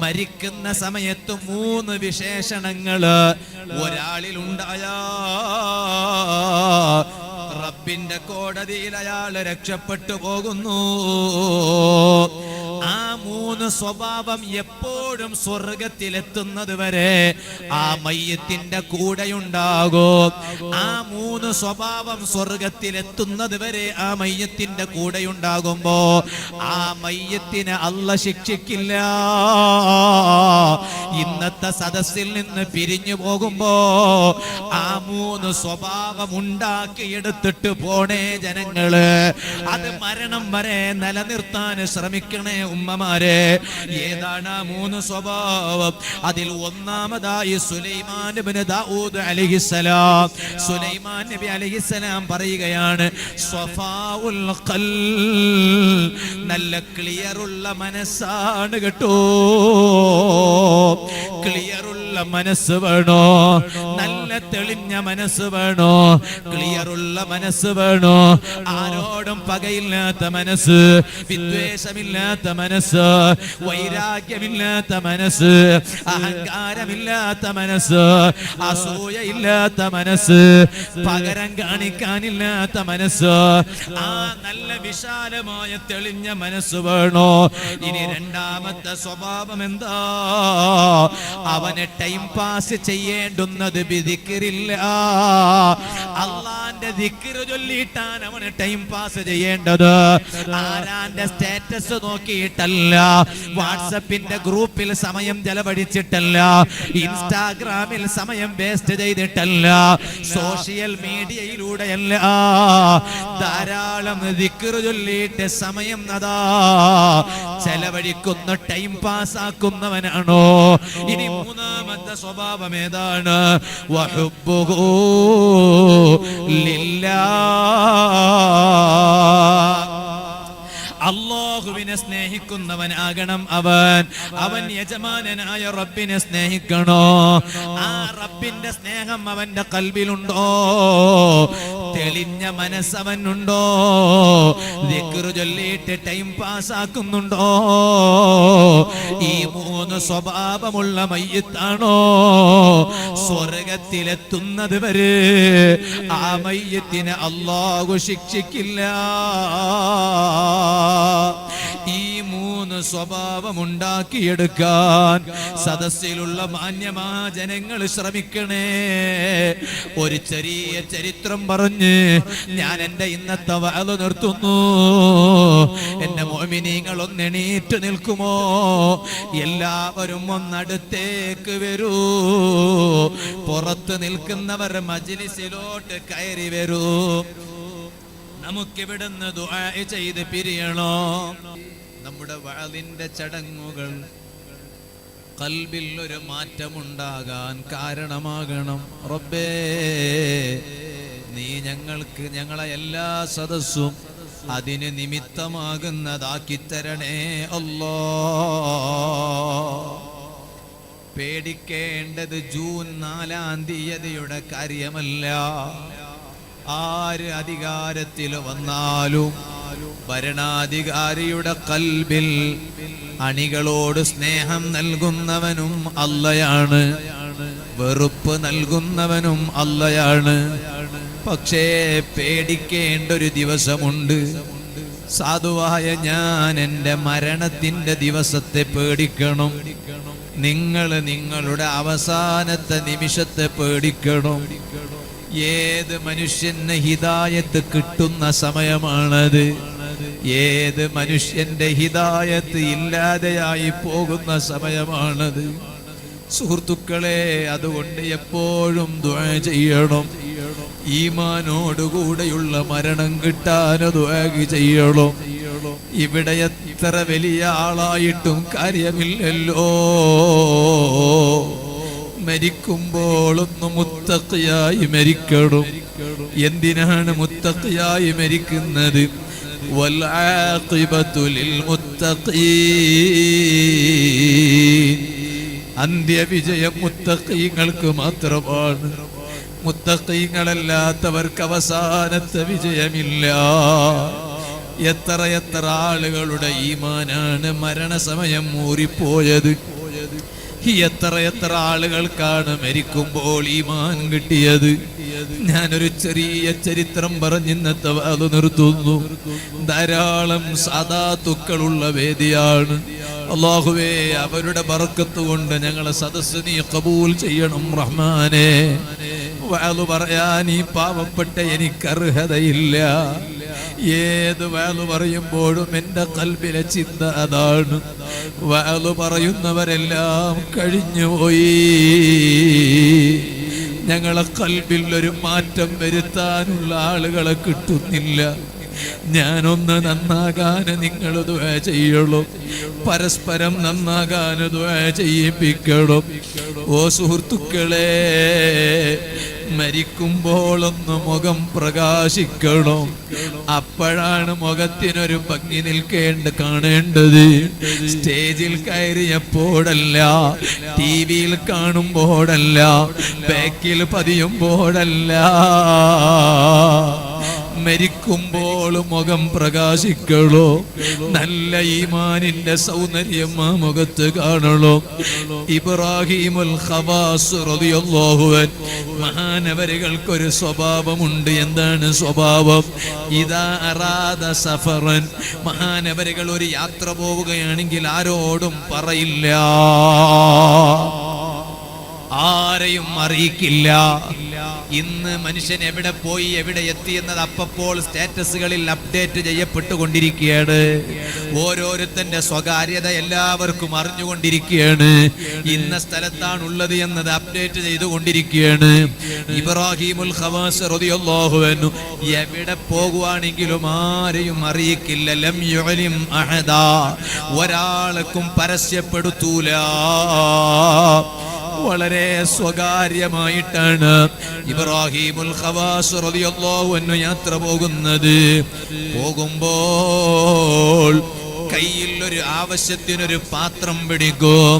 മരിക്കുന്ന സമയത്ത് മൂന്ന് വിശേഷണങ്ങൾ ഒരാളിലുണ്ടായാ റബ്ബിന്റെ കോടതിയിൽ അയാൾ രക്ഷപ്പെട്ടു പോകുന്നു. ആ മൂന്ന് സ്വഭാവം എപ്പോഴും സ്വർഗത്തിലെത്തുന്നത് വരെ ആ മയ്യത്തിന്റെ കൂടെയുണ്ടാകും. ആ മൂന്ന് സ്വഭാവം സ്വർഗത്തിലെത്തുന്നത് വരെ ആ മയ്യത്തിന്റെ കൂടെയുണ്ടാകുമ്പോ ആ മയ്യത്തിനെ അല്ല ശിക്ഷിക്കില്ല. ഇന്നത്തെ സദസ്സിൽ നിന്ന് പിരിഞ്ഞു പോകുമ്പോ ആ മൂന്ന് സ്വഭാവം ഉണ്ടാക്കിയെടുത്തിട്ട് പോണേ ജനങ്ങൾ. അത് മരണം വരെ നിലനിർത്താൻ ശ്രമിക്കണേ ഉമ്മമാരെ ഏതാണ് മൂന്ന് സ്വഭാവം? അതിൽ ഒന്നാമതായി സുലൈമാൻ ഇബ്നു ദാവൂദ് അലൈഹിസ്സലാം. സുലൈമാൻ നബി അലഹിസലാം പറയുകയാണ് സ്വഫാഉൽ നല്ല ക്ലിയറുള്ള മനസ്സാണ് കേട്ടോ. ക്ലിയറുള്ള മനസ്സ് വേണോ? നല്ല തെളിഞ്ഞ മനസ്സ് വേണോ? ക്ലിയർ ഉള്ള മനസ്സ് വേണോ? ആരോടും പകയില്ലാത്ത മനസ്സ് വിദ്വേഷമില്ലാത്ത മനസ്സ് വൈരാഗ്യമില്ലാത്ത മനസ്സ് അഹങ്കാരമില്ലാത്ത മനസ്സ് അസൂയയില്ലാത്ത മനസ്സ് പകരം കാണിക്കാനില്ലാത്ത മനസ്സ്. ആ നല്ല വിശാലമായ തെളിഞ്ഞ മനസ്സ് വേണോ? ഇനി രണ്ടാമത്തെ സ്വഭാവം എന്താ? അവന് ടൈം പാസ് ചെയ്യേണ്ടുന്നത് വിധിക്കിറില്ല അള്ളാന്റെ ദിക്കിറ് ചൊല്ലിയിട്ടാണ് അവന് ടൈം പാസ് ചെയ്യേണ്ടത്. ആരാന്റെ സ്റ്റാറ്റസ് നോക്കിയിട്ടല്ല വാട്സപ്പിന്റെ ഗ്രൂപ്പിൽ സമയം ചെലവഴിച്ചിട്ടല്ല ഇൻസ്റ്റാഗ്രാമിൽ സമയം വേസ്റ്റ് ചെയ്തിട്ടല്ല സോഷ്യൽ മീഡിയയിലൂടെയല്ല ധാരാളം ദിക്കിറ് ചൊല്ലിയിട്ട് സമയം അതാ ചെലവഴിക്കുന്ന ടൈം പാസ് ആക്കുന്നവനാണോ? ഇനി മൂന്നാമത്തെ സ്വഭാവം ഏതാണ് അള്ളാഹുവിനെ സ്നേഹിക്കുന്നവനാകണം അവൻ. അവൻ യജമാനായ റബ്ബിനെ സ്നേഹിക്കണോ? ആ റബ്ബിന്റെ സ്നേഹം അവന്റെ കൽവിലുണ്ടോ? തെളിഞ്ഞ മനസ്സവനുണ്ടോ? ദിക്കുറു ചൊല്ലിയിട്ട് ടൈം പാസ്സാക്കുന്നുണ്ടോ ഈ മൂന്ന് സ്വഭാവമുള്ള മയ്യത്താണോ? സ്വർഗത്തിലെത്തുന്നത് വരെ ആ മയ്യത്തിന് അള്ളാഹു ശിക്ഷിക്കില്ല. മൂന്ന് സ്വഭാവം സദസ്സിലുള്ള മാന്യമാ ജനങ്ങൾ ശ്രമിക്കണേ. ഒരു ചെറിയ ചരിത്രം പറഞ്ഞ് ഞാൻ എന്റെ ഇന്നത്തെ വാത് നിർത്തുന്നു. എന്നെ മോമിനിങ്ങൾ ഒന്നെണീറ്റ് നിൽക്കുമോ? എല്ലാവരും ഒന്നടുത്തേക്ക് വരൂ. പുറത്ത് നിൽക്കുന്നവർ മജിലിസിലോട്ട് കയറി വരൂ. നമുക്കിവിടുന്ന് ദുആ ചെയ്ത് പിരിയണോ. നമ്മുടെ വാളിന്റെ ചടങ്ങുകൾ കൽബിൽ ഒരു മാറ്റമുണ്ടാകാൻ കാരണമാകണം. റബ്ബേ നീ ഞങ്ങൾക്ക് ഞങ്ങളെ എല്ലാ സദസ്സും അതിന് നിമിത്തമാകുന്നതാക്കി തരണേ അല്ലോ. പേടിക്കേണ്ടത് ജൂൺ നാലാം തീയതിയുടെ കാര്യമല്ല. ആര് അധികാരത്തിൽ വന്നാലും ഭരണാധികാരിയുടെ കൽബിൽ അണികളോട് സ്നേഹം നൽകുന്നവനും അല്ലയാണ്. വെറുപ്പ് നൽകുന്നവനും അല്ലയാണ്. പക്ഷേ പേടിക്കേണ്ട ഒരു ദിവസമുണ്ട്. സാധുവായ ഞാൻ എന്റെ മരണത്തിന്റെ ദിവസത്തെ പേടിക്കണം. നിങ്ങൾ നിങ്ങളുടെ അവസാനത്തെ നിമിഷത്തെ പേടിക്കണം. ഏത് മനുഷ്യന് ഹിതായത്ത് കിട്ടുന്ന സമയമാണത്? ഏത് മനുഷ്യന്റെ ഹിതായത്ത് ഇല്ലാതെയായി പോകുന്ന സമയമാണത്. സുഹൃത്തുക്കളെ അതുകൊണ്ട് എപ്പോഴും ദുആ ചെയ്യണം. ഈമാനോടുകൂടെയുള്ള മരണം കിട്ടാൻ ദുആ ചെയ്യണം. ഇവിടെ എത്ര വലിയ ആളായിട്ടും കാര്യമില്ലല്ലോ. മരിക്കുമ്പോളൊന്നും മുത്തക്കയായി മരിക്കണം. എന്തിനാണ് മുത്തക്കയായി മരിക്കുന്നത്? والعاقبة للمتقين അന്ത്യവിജയം മുത്തക്കീങ്ങൾക്ക് മാത്രമാണ് മുത്തക്കീങ്ങളല്ലാത്തവർക്ക് അവസാനത്തെ വിജയമില്ല എത്ര എത്ര ആളുകളുടെ ഈമാനാണ് മരണസമയം മൂറിപ്പോയത് എത്ര എത്ര ആളുകൾക്കാണ് മരിക്കുമ്പോൾ ഈമാൻ കിട്ടിയത് ഞാനൊരു ചെറിയ ചരിത്രം പറഞ്ഞിന്നത്തെ അത് നിർത്തുന്നു. ധാരാളം സാധാത്തുക്കളുള്ള വേദിയാണ്. അള്ളാഹുവേ അവരുടെ ബർക്കത്ത് കൊണ്ട് ഞങ്ങളെ സദസ്സ് നീ കബൂൽ ചെയ്യണം റഹ്മാനെ. വാലു പറയാൻ ഈ പാവപ്പെട്ട എനിക്ക് അർഹതയില്ല ഏത് വാലു പറയുമ്പോഴും എന്റെ കൽബിലെ ചിന്ത അതാണ്. വാലു പറയുന്നവരെല്ലാം കഴിഞ്ഞുപോയി. ഞങ്ങളെ കൽബിൽ ഒരു മാറ്റം വരുത്താനുള്ള ആളുകളെ കിട്ടുന്നില്ല. ഞാനൊന്ന് നന്നാകാൻ നിങ്ങൾ ദ്വയ ചെയ്യണം? പരസ്പരം നന്നാകാൻ ദ്വയ ചെയ്യിപ്പിക്കണം? ഓ സുഹൃത്തുക്കളെ മരിക്കുമ്പോളൊന്ന് മുഖം പ്രകാശിക്കണം? അപ്പോഴാണ് മുഖത്തിനൊരു ഭംഗി നിൽക്കേണ്ട കാണേണ്ടത്. സ്റ്റേജിൽ കയറിയപ്പോഴല്ല ടി വിയിൽ കാണുമ്പോഴല്ല ബാക്കിൽ പതിയുമ്പോഴല്ല. മരിക്കുമ്പോൾ മുഖം പ്രകാശിക്കണോ? നല്ല ഈമാനിന്റെ സൗന്ദര്യം ആ മുഖത്ത് കാണണോ? ഇബ്രാഹിമുൽ മഹാനവരുകൾക്കൊരു സ്വഭാവമുണ്ട്. എന്താണ് സ്വഭാവം? ഇതാ അറാദ സഫറൻ. മഹാനവരുകൾ ഒരു യാത്ര പോവുകയാണെങ്കിൽ ആരോടും പറയില്ല. ആരെയും അറിയിക്കില്ല. ഇന്ന് മനുഷ്യൻ എവിടെ പോയി എവിടെ എത്തി എന്നത് അപ്പപ്പോൾ സ്റ്റാറ്റസുകളിൽ അപ്ഡേറ്റ് ചെയ്യപ്പെട്ടുകൊണ്ടിരിക്കുകയാണ്. ഓരോരുത്തന്റെ സ്വകാര്യത എല്ലാവർക്കും അറിഞ്ഞുകൊണ്ടിരിക്കുകയാണ്. ഇന്ന സ്ഥലത്താണ് ഉള്ളത് എന്നത് അപ്ഡേറ്റ് ചെയ്തുകൊണ്ടിരിക്കുകയാണ്. ഇബ്രാഹിമുൽ ഖവാസ് എവിടെ പോകുവാണെങ്കിലും ആരെയും അറിയിക്കില്ല ലം അഹദ ഒരാൾക്കും പരസ്യപ്പെടുത്തൂല. വളരെ സ്വകാര്യമായിട്ടാണ് ഇബ്രാഹിമുൽ ഖവാസ് റളിയല്ലാഹു അൻഹു യാത്ര പോകുന്നത്. പോകുമ്പോൾ കയ്യിൽ ഒരു ആവശ്യത്തിനൊരു പാത്രം പിടിക്കും.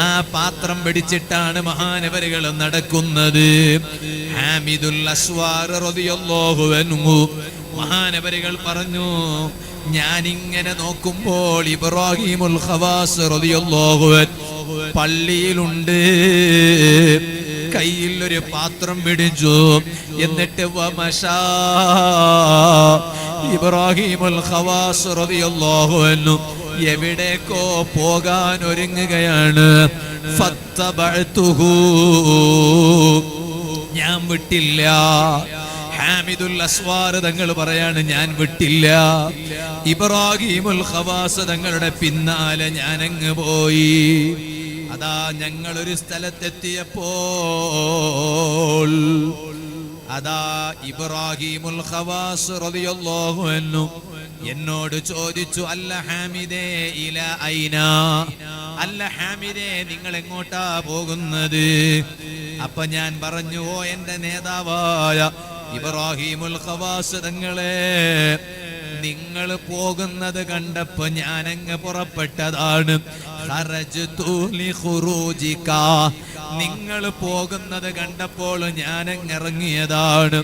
ആ പാത്രം പിടിച്ചിട്ടാണ് മഹാനവരുകൾ നടക്കുന്നത്. ഹാമിദുൽ അസ്വാർ റളിയല്ലാഹു അൻഹു മഹാനവരുകൾ പറഞ്ഞു ഞാനിങ്ങനെ നോക്കുമ്പോൾ ഇബ്രാഹിമുൽ ഖവാസ് പള്ളിയിലുണ്ട്. കയ്യിൽ ഒരു പാത്രം പിടിച്ചു. എന്നിട്ട് ഇബ്രാഹിമുൽ ഖവാസ് റളിയല്ലാഹു അൻഹു എവിടേക്കോ പോകാൻ ഒരുങ്ങുകയാണ്. ഞാൻ വിട്ടില്ല. ഹാമിദുൽ അസ്വാർ തങ്ങൾ പറയാണ് ഞാൻ വിട്ടില്ല. ഇബ്രാഹിമുൽ ഖവാസ് തങ്ങളുടെ പിന്നാലെ ഞാൻ അങ്ങ് പോയി. അതാ ഞങ്ങൾ ഒരു സ്ഥലത്തെത്തിയപ്പോൾ അതാ ഇബ്രാഹിമുൽ ഖവാസ് റളിയല്ലാഹു അൻഹു എന്നോട് ചോദിച്ചു അല്ല ഹാമിദേ ഇല ഐനാ അല്ല ഹാമിദേ നിങ്ങൾ എങ്ങോട്ടാ പോകുന്നത്? അപ്പൊ ഞാൻ പറഞ്ഞു ഓ എന്റെ നേതാവായ ഇബ്രാഹിമുൽ ഖവാസ് തങ്ങളെ നിങ്ങൾ പോകുന്നത് കണ്ടപ്പോ ഞാൻ അങ്ങ് പുറപ്പെട്ടതാണ്. നിങ്ങൾ പോകുന്നത് കണ്ടപ്പോൾ ഞാൻ അങ്ങ് ഇറങ്ങിയതാണ്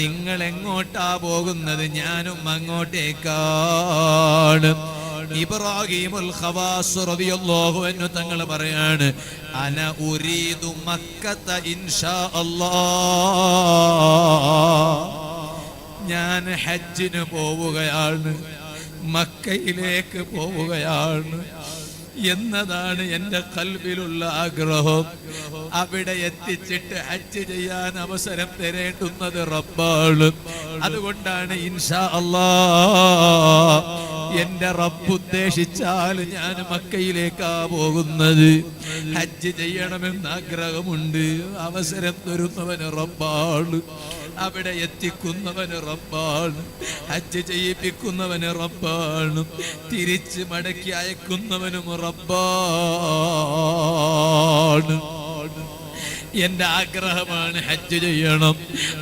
നിങ്ങൾ എങ്ങോട്ടാ പോകുന്നത് ഞാനും അങ്ങോട്ടേക്കാണ് ഇബ്രാഹിമുൽ ഖവാസ് റളിയല്ലാഹു അൻഹു തങ്ങൾ പറയാണ് അന ഉരീദു മക്കത്ത ഇൻഷാ അല്ലാഹ്. ഞാൻ ഹജ്ജിന് പോവുകയാണ് മക്കയിലേക്ക് പോവുകയാണ്. എന്നതാണ് എന്റെ കൽവിലുള്ള ആഗ്രഹം. അവിടെ എത്തിച്ചിട്ട് ഹജ്ജ് ചെയ്യാൻ അവസരം തരേണ്ടുന്നത് റബ്ബാണ്. അതുകൊണ്ടാണ് ഇൻഷാ അള്ളാ എന്റെ റബ്ബ് ഉദ്ദേശിച്ചാൽ ഞാൻ മക്കയിലേക്കാ പോകുന്നത്. ഹജ്ജ് ചെയ്യണമെന്ന് ആഗ്രഹമുണ്ട്. അവസരം തരുന്നവന് റബ്ബാണ്. അവിടെ എത്തിക്കുന്നവന് റബ്ബാണ്. ഹജ്ജ് ചെയ്യിപ്പിക്കുന്നവന് റബ്ബാണ്. തിരിച്ച് മടക്കി അയക്കുന്നവനും റബ്ബാണ്. എന്റെ ആഗ്രഹമാണ് ഹജ്ജ് ചെയ്യണം.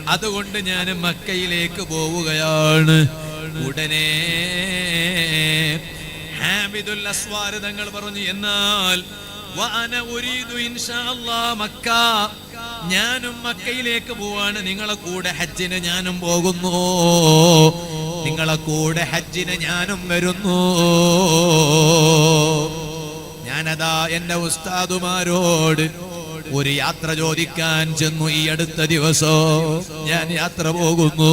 അതുകൊണ്ട് ഞാൻ മക്കയിലേക്ക് പോവുകയാണ്. ഉടനെ ഹാമിദുൽ പറഞ്ഞു എന്നാൽ മക്ക. ഞാനും മക്കയിലേക്ക് പോവാണ്. നിങ്ങളെ കൂടെ ഹജ്ജിന് ഞാനും പോകുന്നു. നിങ്ങളെ കൂടെ ഹജ്ജിന് ഞാനും വരുന്നു. ഞാനതാ എന്റെ ഉസ്താദുമാരോട് ഒരു യാത്ര ചോദിക്കാൻ ചെന്നു ഈ അടുത്ത ദിവസോ. ഞാൻ യാത്ര പോകുന്നു.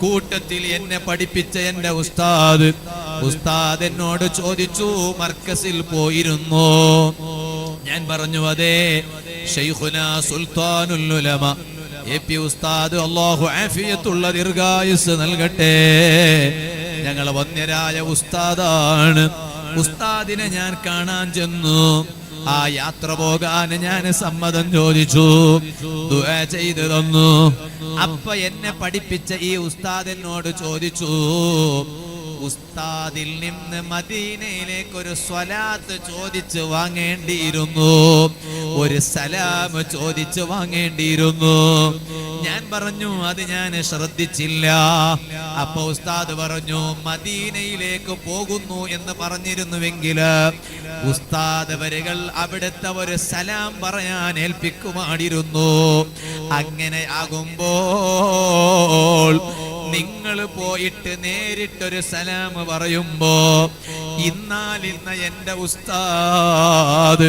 കൂട്ടത്തിൽ എന്നെ പഠിപ്പിച്ച എന്റെ ഉസ്താദ് ഉസ്താദ് എന്നോട് ചോദിച്ചു മർക്കസിൽ പോയിരുന്നു. ഞാൻ പറഞ്ഞു അതെ. ഉലമ എ പി ഉസ്താദ് അള്ളാഹു ആഫിയത്തുള്ള ദീർഘായുസ് നൽകട്ടെ. ഞങ്ങൾ വന്യരായ ഉസ്താദാണ്. ഉസ്താദിനെ ഞാൻ കാണാൻ ചെന്നു. ആ യാത്ര പോകാൻ ഞാൻ സമ്മതം ചോദിച്ചു. ചെയ്തു തന്നു. അപ്പൊ എന്നെ പഠിപ്പിച്ച ഈ ഉസ്താദിനോട് ചോദിച്ചു. ഉസ്താദിൽ നിന്ന് മദീനയിലേക്ക് ഒരു സ്വലാത്ത് ചോദിച്ചു വാങ്ങേണ്ടിയിരുന്നു. ഒരു സലാം ചോദിച്ചു വാങ്ങേണ്ടിയിരുന്നു. ഞാൻ പറഞ്ഞു അത് ഞാൻ ശ്രദ്ധിച്ചില്ല. അപ്പൊ ഉസ്താദ് പറഞ്ഞു മദീനയിലേക്ക് പോകുന്നു എന്ന് പറഞ്ഞിരുന്നുവെങ്കിൽ ഉസ്താദ് വരികൾ അവിടുത്തെ ഒരു സലാം പറയാൻ ഏൽപ്പിക്കുമായിരുന്നു. അങ്ങനെ ആകുമ്പോൾ നിങ്ങൾ പോയിട്ട് നേരിട്ടൊരു സലാം പറയുമ്പോ ഇന്നാലിന്ന എന്റെ ഉസ്താദ്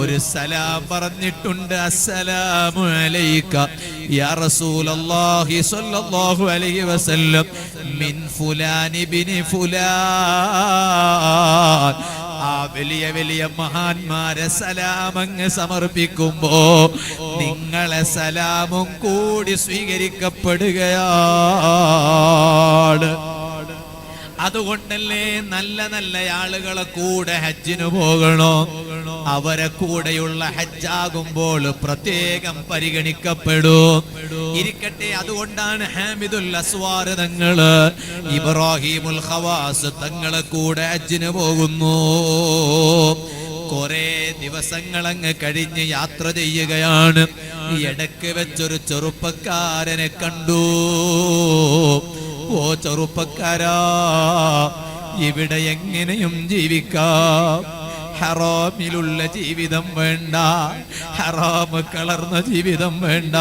ഒരു സലാം പറഞ്ഞിട്ടുണ്ട് അസ്സലാമു അലൈക യാ റസൂലല്ലാഹി സ്വല്ലല്ലാഹു അലൈഹി വസല്ലം മിൻ ഫുലാൻ ഇബ്നി ഫുലാൻ. ആ വലിയ വലിയ മഹാന്മാരെ സലാമങ്ങ് സമർപ്പിക്കുമ്പോ നിങ്ങളെ സലാമും കൂടി സ്വീകരിക്കപ്പെടുകയാണ്. അതുകൊണ്ടല്ലേ നല്ല നല്ല ആളുകളെ കൂടെ ഹജ്ജിന് പോകണോ? അവരെ കൂടെയുള്ള ഹജ്ജാകുമ്പോൾ പ്രത്യേകം പരിഗണിക്കപ്പെടൂ. ഇരിക്കട്ടെ അതുകൊണ്ടാണ് ഹാമിദുൽ അസ്വാർ തങ്ങൾ ഇബ്രാഹിമുൽ ഖവാസ് തങ്ങളെ കൂടെ ഹജ്ജിന് പോകുന്നു. കുറെ ദിവസങ്ങൾ അങ്ങ് കഴിഞ്ഞ് യാത്ര ചെയ്യുകയാണ്. ഈ ഇടയ്ക്ക് വെച്ചൊരു ചെറുപ്പക്കാരനെ കണ്ടു. ഓ ചെറുപ്പക്കാരാ ഇവിടെ എങ്ങനെയും ജീവിക്കാം. ഹറാമിലുള്ള ജീവിതം വേണ്ട ഹറാമ് കളർന്ന ജീവിതം വേണ്ട.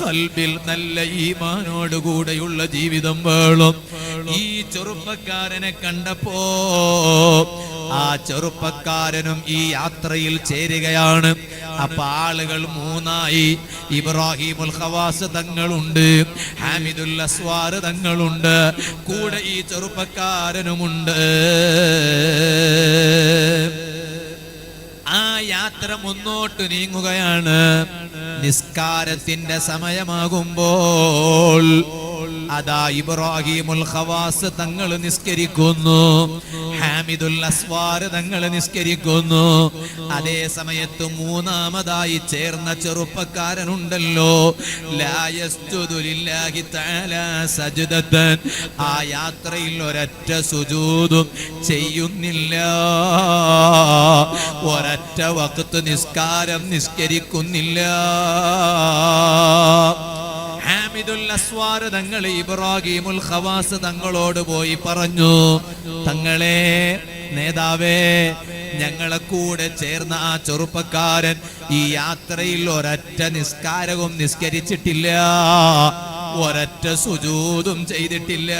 കൽബിൽ നല്ല ഈമാനോട് കൂടെയുള്ള ജീവിതം വേണം ഈ ചെറുപ്പക്കാരനെ കണ്ടപ്പോ ആ ചെറുപ്പക്കാരനും ഈ യാത്രയിൽ ചേരുകയാണ്. അപ്പൊ ആളുകൾ മൂന്നായി. ഇബ്രാഹിമുൽ ഖവാസ് തങ്ങളുണ്ട് ഹാമിദുൽ അസ്വാർ തങ്ങളുണ്ട് കൂടെ ഈ ചെറുപ്പക്കാരനുമുണ്ട്. ആ യാത്ര മുന്നോട്ട് നീങ്ങുകയാണ്. നിസ്കാരത്തിന്റെ സമയമാകുമ്പോൾ. അതാ ഇബ്രാഹിമുൽ ഖവാസ് തങ്ങൾ നിസ്കരിക്കുന്നു. ഹാമിദുൽ അസ്വാർ നിസ്കരിക്കുന്നു. അതേ സമയത്ത് മൂന്നാമതായി ചേർന്ന ചെറുപ്പക്കാരനുണ്ടല്ലോ. ആ യാത്രയിൽ ഒരൊറ്റ സുജൂതും ചെയ്യുന്നില്ല. ഒരൊറ്റ വക്കത്ത് നിസ്കാരം നിസ്കരിക്കുന്നില്ല. തങ്ങൾ ഇബ്രാഹിമുൽ ഖവാസ് തങ്ങളോട് പോയി പറഞ്ഞു. തങ്ങളെ നേതാവേ ഞങ്ങളെ കൂടെ ചേർന്ന ആ ചെറുപ്പക്കാരൻ ഈ യാത്രയിൽ ഒരൊറ്റ നിസ്കാരവും നിസ്കരിച്ചിട്ടില്ല. ഒരൊറ്റ സുജൂതും ചെയ്തിട്ടില്ല.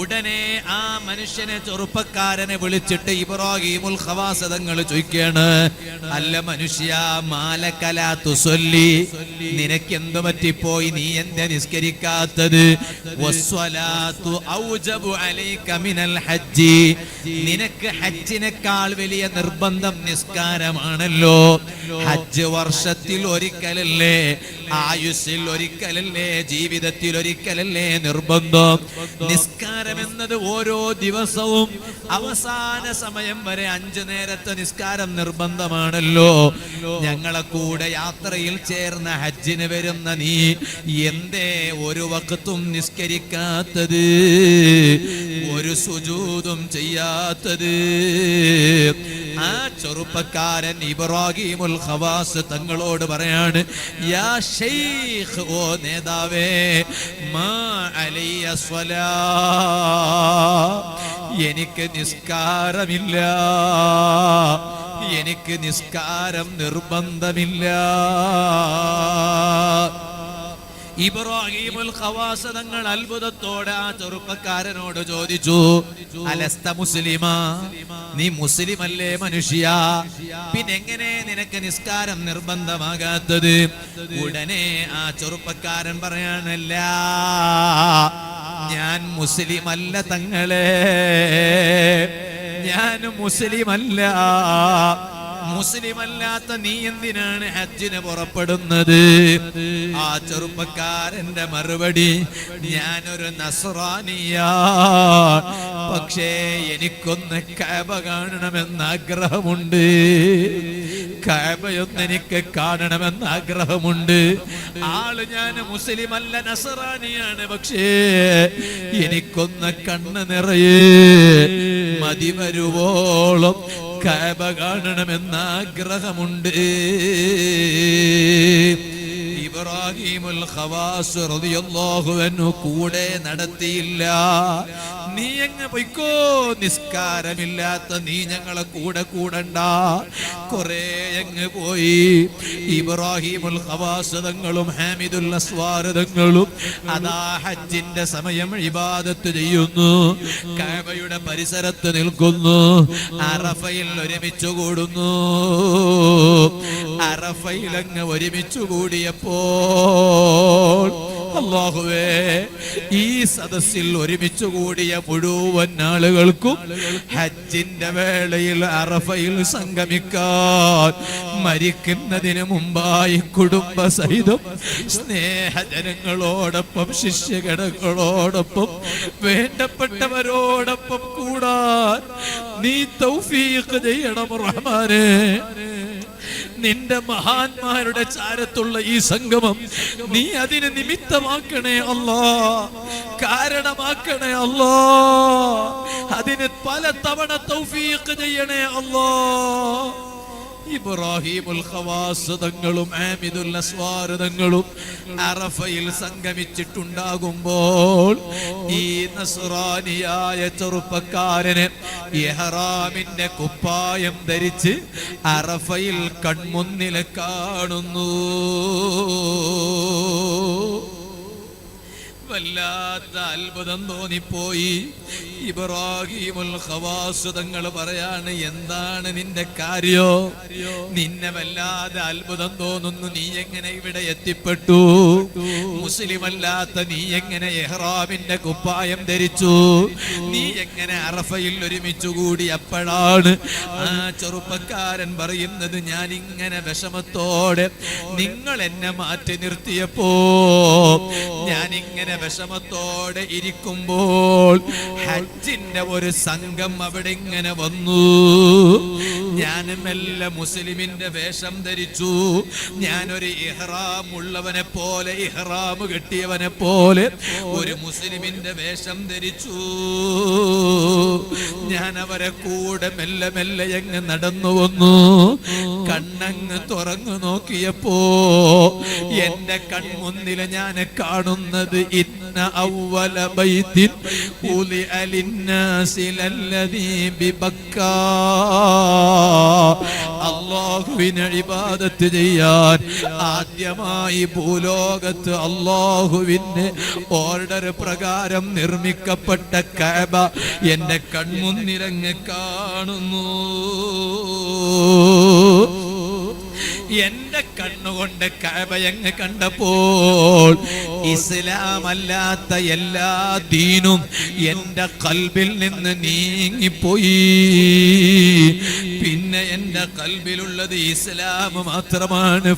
ഉടനെ ആ മനുഷ്യനെ ചെറുപ്പക്കാരനെ വിളിച്ചിട്ട് ഇബ്രാഹിമുൽ ഖവാസതങ്ങൾ ചോദിക്കാണ് അല്ല മനുഷ്യ മാലക്കലാ തുസൊല്ലി നിനക്ക് എന്തു പറ്റിപ്പോയി? നീ എന്റെ നിസ്കരിക്കാത്തത്? ഹജ്ജി. നിനക്ക് ഹജ്ജിനേക്കാൾ വലിയ നിർബന്ധം നിസ്കാരമാണല്ലോ. ഹജ്ജ് വർഷത്തിൽ ഒരിക്കലല്ലേ. ആയുസ്സിൽ ഒരിക്കലല്ലേ ജീവിതത്തിൽ ഒരിക്കലല്ലേ നിർബന്ധം. നിസ്കാരം എന്നത് ഓരോ ദിവസവും അവസാന സമയം വരെ അഞ്ചു നേരത്തെ നിസ്കാരം നിർബന്ധമാണല്ലോ. ഞങ്ങളെ കൂടെ യാത്രയിൽ ചേർന്ന ഹജ്ജിന് വരുന്ന നീ എന്തേ ഒരു വക്കത്തും നിസ്കരിക്കാത്തത്? ഒരു സുജൂതും ചെയ്യാത്തത്? ആ ചെറുപ്പക്കാരൻ ഇബ്രാഹിമുൽ ഖവാസ് തങ്ങളോട് പറയാണ് യാ ഷെയ്ഖ് ഓ നേതാവേ മാ അലിയ എനിക്ക് നിസ്കാരമില്ല. എനിക്ക് നിസ്കാരം നിർബന്ധമില്ല. ഖവാസ തങ്ങൾ അത്ഭുതത്തോടെ ആ ചെറുപ്പക്കാരനോട് ചോദിച്ചു അലസ്ത മുസ്ലിമ? നീ മുസ്ലിം അല്ലേ മനുഷ്യ? പിന്നെ എങ്ങനെ നിനക്ക് നിസ്കാരം നിർബന്ധമാകാത്തത്? ഉടനെ ആ ചെറുപ്പക്കാരൻ പറയാനല്ല ഞാൻ മുസ്ലിം അല്ല തങ്ങളെ. ഞാൻ മുസ്ലിം അല്ല മുസ്ലിം അല്ലാത്ത നീ എന്തിനാണ് ഹജ്ജിന് പുറപ്പെടുന്നത്? ആ ചെറുപ്പക്കാരന്റെ മറുപടി ഞാനൊരു നസ്രാനിയാ. പക്ഷേ എനിക്കൊന്ന് കാബ കാണണമെന്ന് ആഗ്രഹമുണ്ട്. കാബയൊന്ന് എനിക്ക് കാണണമെന്ന് ആഗ്രഹമുണ്ട്. ആൾ ഞാൻ മുസ്ലിം അല്ല നസറാനിയാണ് പക്ഷേ എനിക്കൊന്ന് കണ്ണ് നിറയെ മതി വരുവോളം കാബ കാണണമെന്ന് ആഗ്രഹമുണ്ട് ഇബ്രാഹിമുൽ ഖവാസ് റളിയല്ലാഹു അൻഹു കൂടെ നടത്തിയില്ല. നീ അങ്ങ് പൊയ്ക്കോ? നിസ്കാരമില്ലാത്ത നീ ഞങ്ങളെ കൂടെ കൂടണ്ട. കുറെ അങ്ങ് പോയി. ഇബ്രാഹിമുൽ ഹവാസതങ്ങളും ഹാമിദുൽ അസ്വാരതങ്ങളും അതാ ഹജ്ജിന്റെ സമയം ഇബാദത്ത് ചെയ്യുന്നു. കാബയുടെ പരിസരത്ത് നിൽക്കുന്നു. അറഫയിൽ ഒരുമിച്ച് കൂടുന്നു. അറഫയിൽ അങ്ങ് ഒരുമിച്ച് കൂടിയപ്പോൾ അള്ളാഹുവേ ഈ സദസ്സിൽ ഒരുമിച്ച് കൂടിയ മുഴുവൻ ആളുകൾക്കും ഹജ്ജിന്റെ വേളയിൽ അറഫയിൽ സംഗമിക്കാൻ മരിക്കുന്നതിന് മുമ്പായി കുടുംബ സഹിതം സ്നേഹജനങ്ങളോടൊപ്പം ശിഷ്യഗണങ്ങളോടൊപ്പം വേണ്ടപ്പെട്ടവരോടൊപ്പം കൂടാൻ നീ തൗഫീഖ് ചെയ്യണം റഹ്മാനെ. നിന്റെ മഹാന്മാരുടെ ചാരത്തുള്ള ഈ സംഗമം നീ അതിന് നിമിത്തമാക്കണേ അല്ലോ. കാരണമാക്കണേ അല്ലോ. അതിന് പല തവണ തൗഫീഖ് ചെയ്യണേ അല്ലാ. ഇബ്രാഹിമുൽ ഖവാസ് തങ്ങളും ആമിദുൽ അസ്വാർ തങ്ങളും അറഫയിൽ സംഗമിച്ചിട്ടുണ്ടാകുമ്പോൾ ഈ നസ്രാനിയായ ചെറുപ്പക്കാരന് ഇഹ്റാമിന്റെ കുപ്പായം ധരിച്ച് അറഫയിൽ കൺമുന്നിൽ കാണുന്നു. വല്ലാത്ത അത്ഭുതം തോന്നിപ്പോയി. ഇബ്രാഹിമുൽ ഖവാസ് തങ്ങൾ പറയാണ് എന്താണ് നിന്റെ കാര്യോ? നിന്നെ വല്ലാതെ അത്ഭുതം തോന്നുന്നു. നീ എങ്ങനെ ഇവിടെ എത്തിപ്പെട്ടു? മുസ്ലിം അല്ലാത്ത നീ എങ്ങനെ എഹ്റാമിന്റെ കുപ്പായം ധരിച്ചു? നീ എങ്ങനെ അറഫയിൽ ഒരുമിച്ചു കൂടി അപ്പോഴാണ്? ആ ചെറുപ്പക്കാരൻ പറയുന്നത് ഞാൻ ഇങ്ങനെ വിഷമത്തോടെ നിങ്ങൾ എന്നെ മാറ്റി നിർത്തിയപ്പോ ഞാൻ ഇങ്ങനെ വിഷമത്തോടെ ഇരിക്കുമ്പോൾ ഹജ്ജിന്റെ ഒരു സംഘം അവിടെ ഇങ്ങനെ വന്നു. ഞാൻ മെല്ലെ മുസ്ലിമിന്റെ വേഷം ധരിച്ചു. ഞാനൊരു ഇഹ്റാം ഉള്ളവനെ പോലെ ഇഹ്റാം കെട്ടിയവനെ പോലെ ഒരു മുസ്ലിമിന്റെ വേഷം ധരിച്ചു. ഞാൻ അവരെ കൂടെ മെല്ലെ മെല്ലെ എങ്ങ് നടന്നു വന്നു. കണ്ണങ്ങ് തുറന്നു നോക്കിയപ്പോ എന്റെ കൺമുന്നിൽ ഞാൻ കാണുന്നത് ഇന്ന ഔവല ബൈദിൻ ഉലി അലിന്നാസിലല്ലദീ ബിബക്ക. അള്ളാഹുവിനെ ഇബാദത്ത് ചെയ്യാൻ ആദ്യമായി ഭൂലോകത്ത് അല്ലാഹുവിനെ ഓർഡർ പ്രകാരം നിർമ്മിക്കപ്പെട്ട കാബ എന്റെ കൺമുന്നിലങ്ങ് കാണുന്നു. എന്റെ കണ്ണുകൊണ്ട് കഴബയങ്ങ് കണ്ടപ്പോൾ ഇസ്ലാം അല്ലാത്ത എല്ലാ ദീനും എന്റെ കൽബിൽ നിന്ന് നീങ്ങിപ്പോയി. പിന്നെ എന്റെ കൽബിലുള്ളത് ഇസ്ലാം മാത്രമാണ്.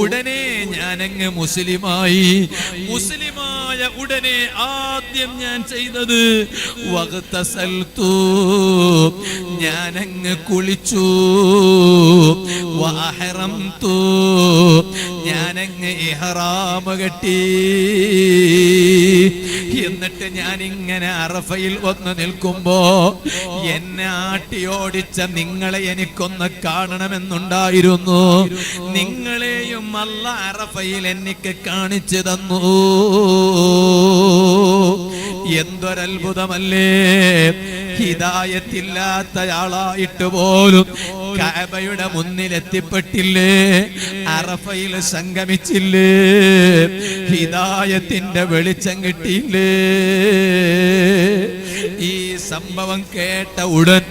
ഉടനെ ഞാനങ്ങ് മുസ്ലിമായി. മുസ്ലിമായ ഉടനെ ആദ്യം ഞാൻ ചെയ്തത് ഞാൻ ഞാനങ്ങ് കുളിച്ചു. വഅഹ്റംതു. ഞാനങ്ങ് ഇഹ്റാം കെട്ടി. എന്നിട്ട് ഞാൻ ഇങ്ങനെ അറഫയിൽ വന്ന് നിൽക്കുമ്പോ എന്നെ ആട്ടി ഓടിച്ച നിങ്ങളെ എനിക്കൊന്ന് കാണണമെന്നുണ്ടായിരുന്നു. നിങ്ങളെയും അല്ല അറഫയിൽ എനിക്ക് കാണിച്ചു തന്നു. എന്തൊരത്ഭുതമല്ലേ? ഹിദായത്തില്ലാത്ത ആളായിട്ട് പോലും കാബയുടെ മുന്നിലെത്തിപ്പെട്ടില്ലേ? അറഫയിൽ സംഗമിച്ചില്ലേ? ഹിതായത്തിന്റെ വെളിച്ചം കിട്ടിയില്ലേ? ഈ സംഭവം കേട്ട ഉടൻ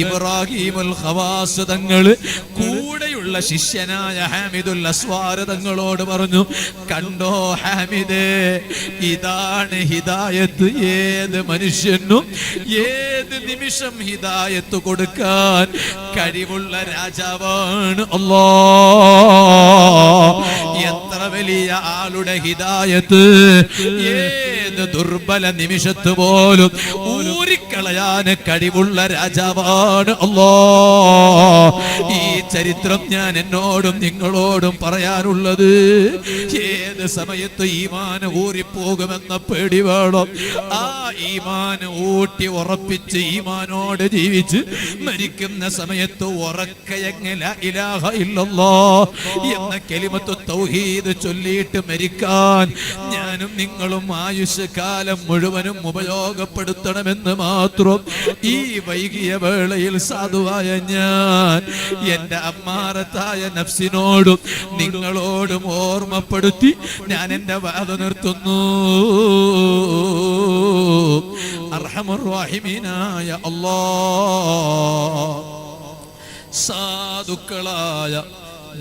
ഇബ്രാഹിമുൽ ഖവാസ് തങ്ങൾ കൂടെയുള്ള ശിഷ്യനായ ഹാമിദുൽ അസ്വാർ തങ്ങളോട് പറഞ്ഞു കണ്ടോ ഹാമിദേ ഇതാണ് ഹിദായത്ത്. ഏത് മനുഷ്യനും ഏത് നിമിഷം ഹിദായത്ത് കൊടുക്കാൻ കഴിവുള്ള രാജാവാണ് അല്ലോ എത്ര വലിയ ആളുടെ ഹിദായത്ത്. ഏത് ദുർബല നിമിഷത്ത് പോലും ഊരിക്കളയാൻ കഴിവുള്ള രാജാവാണ്. അല്ലോ. ഈ ചരിത്രം ഞാൻ എന്നോടും നിങ്ങളോടും പറയാനുള്ളത് ഏത് സമയത്ത് ഈമാന ഊറിപ്പോകുമെന്ന പേടി വേണം ആ ഈമാന ഊട്ടി ഉറപ്പിച്ച് ഈമാനോട് ജീവിച്ച് മരിക്കുന്ന സമയത്ത് ഉറക്കയങ്ങല ഇലാഹ ഇല്ലല്ലോ എന്ന കെലിമത്ത് തൗഹീദ് ചൊല്ലിയിട്ട് മരിക്കാൻ ഞാനും നിങ്ങളും ആയുഷ് കാലം മുഴുവനും ഉപയോഗപ്പെടുത്തണമെന്ന് മാത്രം ഈ വൈകിയ വേളയിൽ സാധുവായ ഞാൻ എന്റെ അമ്മാറത്തായ നഫ്സിനോടും നിങ്ങളോടും ഓർമ്മപ്പെടുത്തി ഞാൻ എന്റെ വാത നിർത്തുന്നു. അർഹമുറാഹിമീനായ അല്ലോ സാധുക്കളായ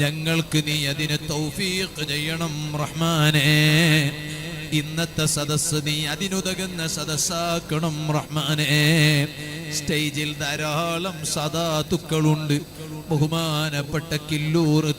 ഞങ്ങൾക്ക് നീ അതിന് തൗഫീഖ് ചെയ്യണം റഹ്മാനെ. ഇന്നത്തെ സദസ് നീ അതിനുതകുന്ന സദസ്സാക്കണം റഹ്മാനെ. സ്റ്റേജിൽ ധാരാളം സദാത്തുക്കളുണ്ട് ബഹുമാനപ്പെട്ട കില്ലൂർ